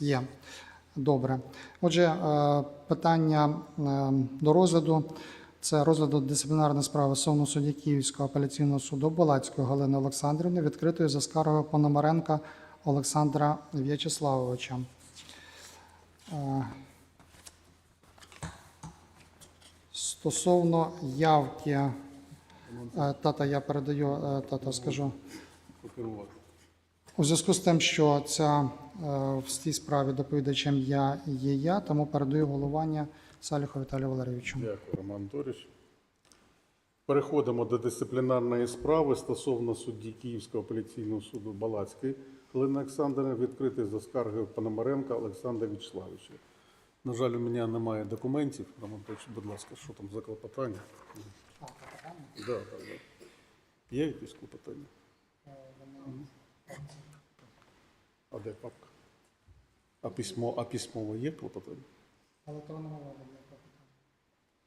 Є. Добре. Отже, е, питання е, до розгляду. Це розгляду дисциплінарної справи стосовно судді Київського апеляційного суду Балацької Галини Олександрівни, відкритої за скаргою Пономаренка Олександра В'ячеславовича. Е, Стосовно явки, тата, я передаю, тата, скажу. У зв'язку з тим, що ця е, в цій справі доповідачем я є я, тому передаю головування Саліху Віталію Валерійовичу. Дякую, Роман Анатолійович. Переходимо до дисциплінарної справи стосовно судді Київського апеляційного суду Балацької Галини Олександрівни, відкритий за скаргою Пономаренка Олександра Вячеславовича. На жаль, у мене немає документів. Роман Анатолійович, будь ласка, що там за клопотання? Да, да, да. Є якісь клопотання? А де папка? А письмо, а письмово є клопотання? Але то не мова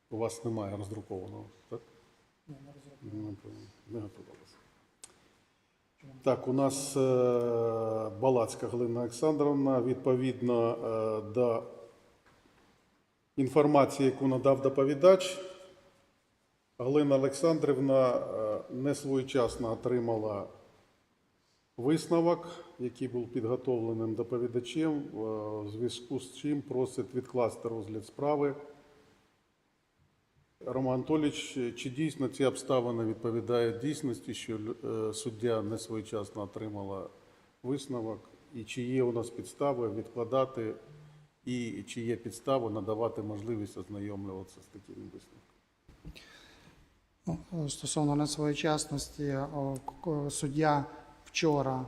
У вас немає роздрукованого, так? Ні, Не, понял. не готувалося. Так, у нас е, Балацька Галина Олександровна. Відповідно е, до інформації, яку надав доповідач, Галина Олександрівна е, не своєчасно отримала висновок, який був підготовленим доповідачем, е, в зв'язку з чим просить відкласти розгляд справи. Роман Анатолійович, чи дійсно ці обставини відповідають дійсності, що е, суддя не своєчасно отримала висновок, і чи є у нас підстави відкладати, і чи є підстави надавати можливість ознайомлюватися з таким висновком? Ну, Стосовно несвоєчасності, суддя вчора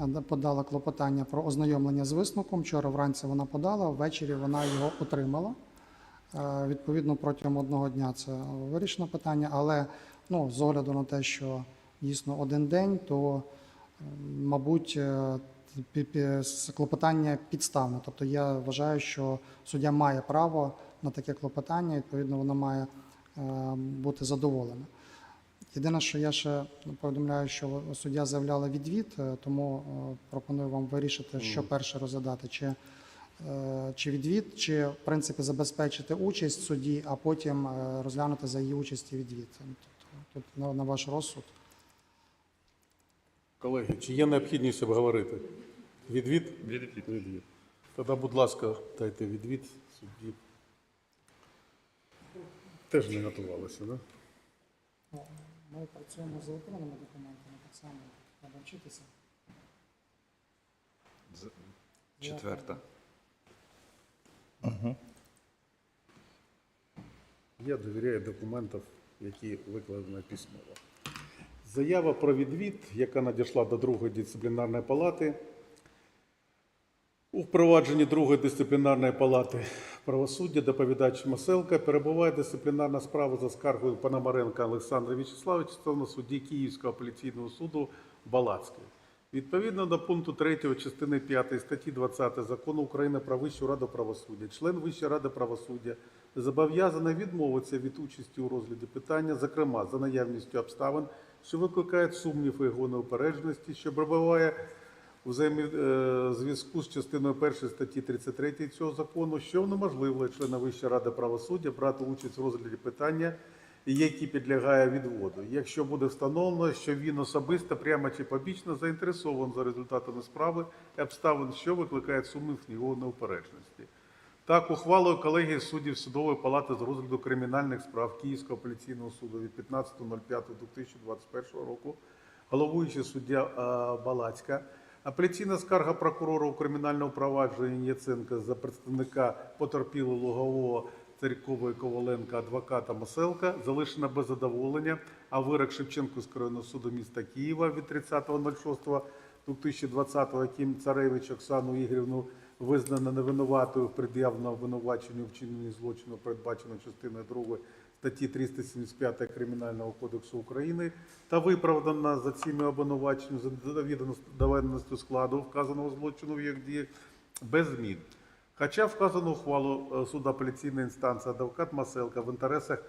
е, подала клопотання про ознайомлення з висновком. Вчора вранці вона подала, ввечері вона його отримала. Е, Відповідно, протягом одного дня це вирішено питання, але ну, з огляду на те, що дійсно один день, то, е, мабуть, клопотання підставне. Тобто я вважаю, що суддя має право на таке клопотання, відповідно, воно має бути задоволена. Єдине, що я ще повідомляю, що суддя заявляла відвід, е, тому е, пропоную вам вирішити, що перше розглядати, чи, е, чи відвід, чи в принципі забезпечити участь судді, а потім розглянути за її участі відвід. Тобто, тут на, на ваш розсуд. Колеги, чи є необхідність обговорити? Відвід? Відвід. Відвід. Тоді, будь ласка, дайте відвід судді. Теж не готувалися, так? Да? Ми працюємо з електронними документами, так само треба вчитися. З- Четверта. Я довіряю документам, які викладені письмово. Заява про відвід, яка надійшла до другої дисциплінарної палати. У впровадженні другої дисциплінарної палати правосуддя доповідач Маселка перебуває дисциплінарна справа за скаргою Пономаренка Олександра Вячеславовича стосовно судді Київського апеляційного суду Балацької. Відповідно до пункту 3 частини 5 статті 20 Закону України про Вищу раду правосуддя, член Вищої ради правосуддя зобов'язаний відмовитися від участі у розгляді питання, зокрема за наявністю обставин, що викликають сумнів його неупередженості, що перебуває у взаємозв'язку з частиною 1 статті 33 цього закону, що унеможливує члена Вищої ради правосуддя брати участь у розгляді питання, які підлягає відводу, якщо буде встановлено, що він особисто, прямо чи побічно заінтересований за результатами справи і обставин, що викликають сумнів в його неупередженості. Так, ухвалою колегії суддів Судової палати з розгляду кримінальних справ Київського апеляційного суду від 15.05.2021 року, головуючий суддя е, Балацька, апеляційна скарга прокурора у кримінальному провадженні Яценка за представника потерпілого Лугового Царькової Коваленка, адвоката Маселка, залишена без задоволення, а вирок Шевченківського районного суду міста Києва від 30.06.2020, яким царевич Оксану Ігорівну визнано невинуватою в пред'явленому обвинуваченню вчиненні злочину, передбачено частиною 2 статті 375 Кримінального кодексу України, та виправдана за цими обвинуваченнями за доведеністю складу вказаного злочину в їх діях без змін. Хоча вказану ухвалу е, суду апеляційної інстанції адвокат Маселка в інтересах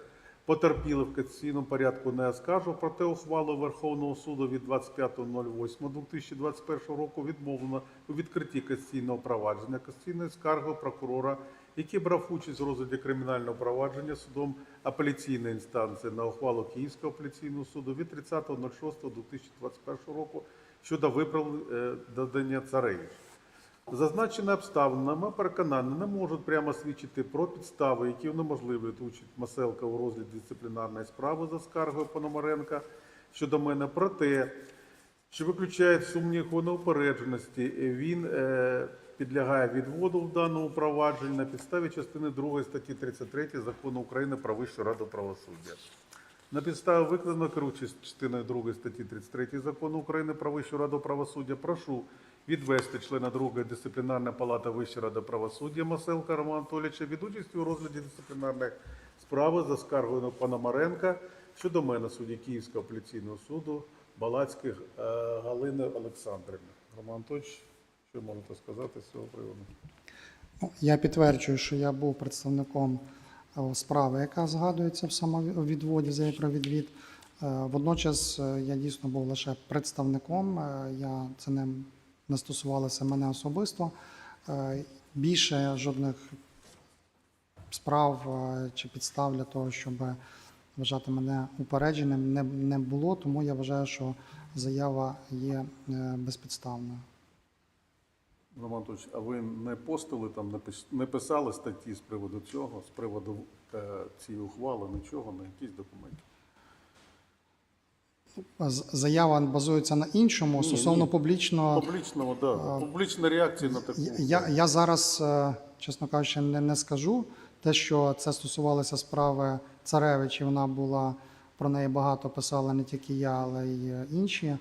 Потерпілий в касаційному порядку не оскаржував, проте ухвалу Верховного суду від 25.08.2021 року відмовлено у відкритті касаційного провадження касаційної скарги прокурора, який брав участь у розгляді кримінального провадження судом апеляційної інстанції на ухвалу Київського апеляційного суду від 30.06.2021 року щодо виправдання царевич. Зазначені обставини, на переконання, не можуть прямо свідчити про підстави, які унеможливлюють участь Маселка у розгляді дисциплінарної справи за скаргою Пономаренка щодо мене. Проте, що виключає сумнів у неупередженості, він е, підлягає відводу в даному провадженні на підставі частини 2 статті 33 Закону України про Вищу раду правосуддя. На підставі викладеного керуючись частиною 2 статті 33 Закону України про Вищу раду правосуддя, прошу відвести члена 2 дисциплінарної палати Вищої ради правосуддя Маселка Романа Анатолійовича від участі у розгляді дисциплінарної справи за скаргою Пономаренка щодо мене судді Київського апеляційного суду Балацьких е, Галини Олександрівни. Роман Анатолійович, що можете сказати з цього приводу? Ну, Я підтверджую, що я був представником е, справи, яка згадується в самовідводі заяві про відвід. Е, Водночас е, я дійсно був лише представником. Я це не, не стосувалося мене особисто. Більше жодних справ чи підстав для того, щоб вважати мене упередженим, не, було. Тому я вважаю, що заява є безпідставною. Роман Анатолійович, а ви не постили там, не писали статті з приводу цього, з приводу е, цієї ухвали, нічого, на якісь документи? Заява базується на іншому Ні, стосовно ні. публічного. Публічного, да. Публічна реакція на таку. Я, я, зараз, е, чесно кажучи, не, не скажу. Те, що це стосувалося справи Царевич, і вона була про неї багато писала не тільки я, але й е, інші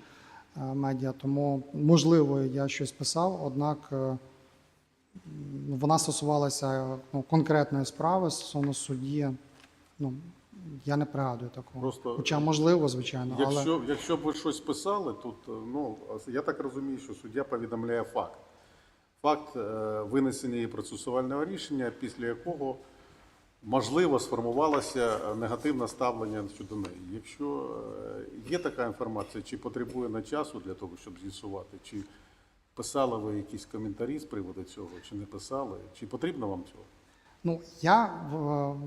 медіа. Тому, можливо, я щось писав, однак е, вона стосувалася ну, конкретної справи стосовно судді. Ну, я не пригадую такого. Просто- Хоча можливо, звичайно, але. Якщо, якщо б ви щось писали, тут, е, ну, я так розумію, що суддя повідомляє факт. Факт е, винесення її процесуального рішення, після якого можливо сформувалося е, негативне ставлення щодо неї. Якщо е, є така інформація, чи потребує на часу для того, щоб з'ясувати, чи писали ви якісь коментарі з приводу цього, чи не писали, чи потрібно вам цього? Ну, я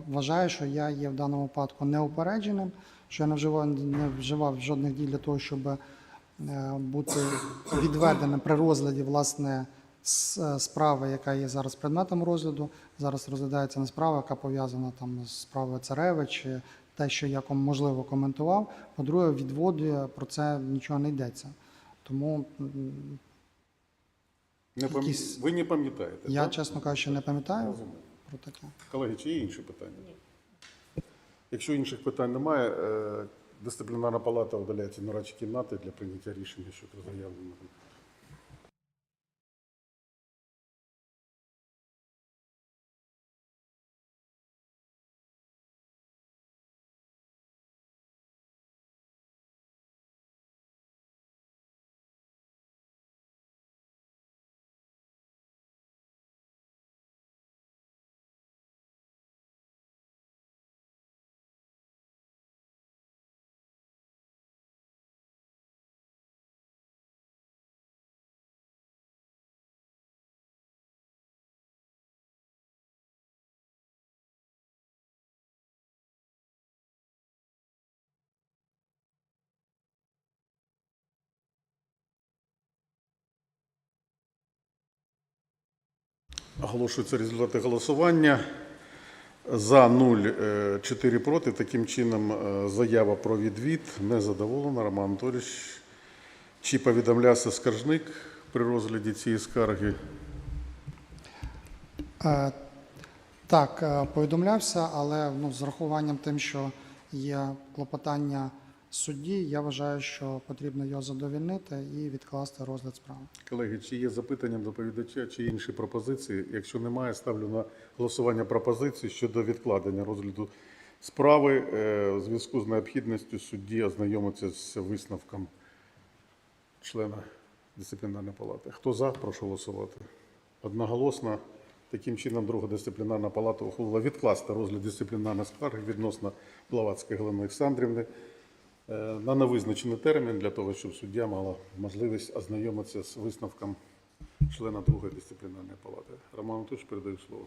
вважаю, що я є в даному випадку неупередженим, що я не вживав, не вживав жодних дій для того, щоб е, бути відведеним при розгляді власне справи, яка є зараз предметом розгляду. Зараз розглядається не справа, яка пов'язана там з справою Царевич, чи те, що я можливо коментував. По-друге, відводу про це нічого не йдеться. Тому Не пам... Якісь- Ви не пам'ятаєте? я, так? чесно кажучи, не пам'ятаю Розумію. про таке. Колеги, чи є інші питання? Якщо інших питань немає, е, дисциплінарна палата удаляється на радчі кімнати для прийняття рішення щодо заявленого. Оголошуються результати голосування. За 0, 4 проти. Таким чином, е, заява про відвід не задоволена. Роман Анатолійович, чи повідомлявся скаржник при розгляді цієї скарги? Е, Так, е, повідомлявся, але ну, з рахуванням тим, що є клопотання судді, я вважаю, що потрібно його задовільнити і відкласти розгляд справи. Колеги, чи є запитання доповідача, чи інші пропозиції? Якщо немає, ставлю на голосування пропозиції щодо відкладення розгляду справи е, у зв'язку з необхідністю судді ознайомитися з висновком члена дисциплінарної палати. Хто за, прошу голосувати. Одноголосно Таким чином, друга дисциплінарна палата ухвалила відкласти розгляд дисциплінарної скарги відносно Блаватської Галини Олександрівни е, на невизначений термін для того, щоб суддя мала можливість ознайомитися з висновком члена другої дисциплінарної палати. Роман Анатольович, передаю слово.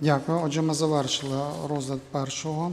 Дякую. Отже, ми завершили розгляд першого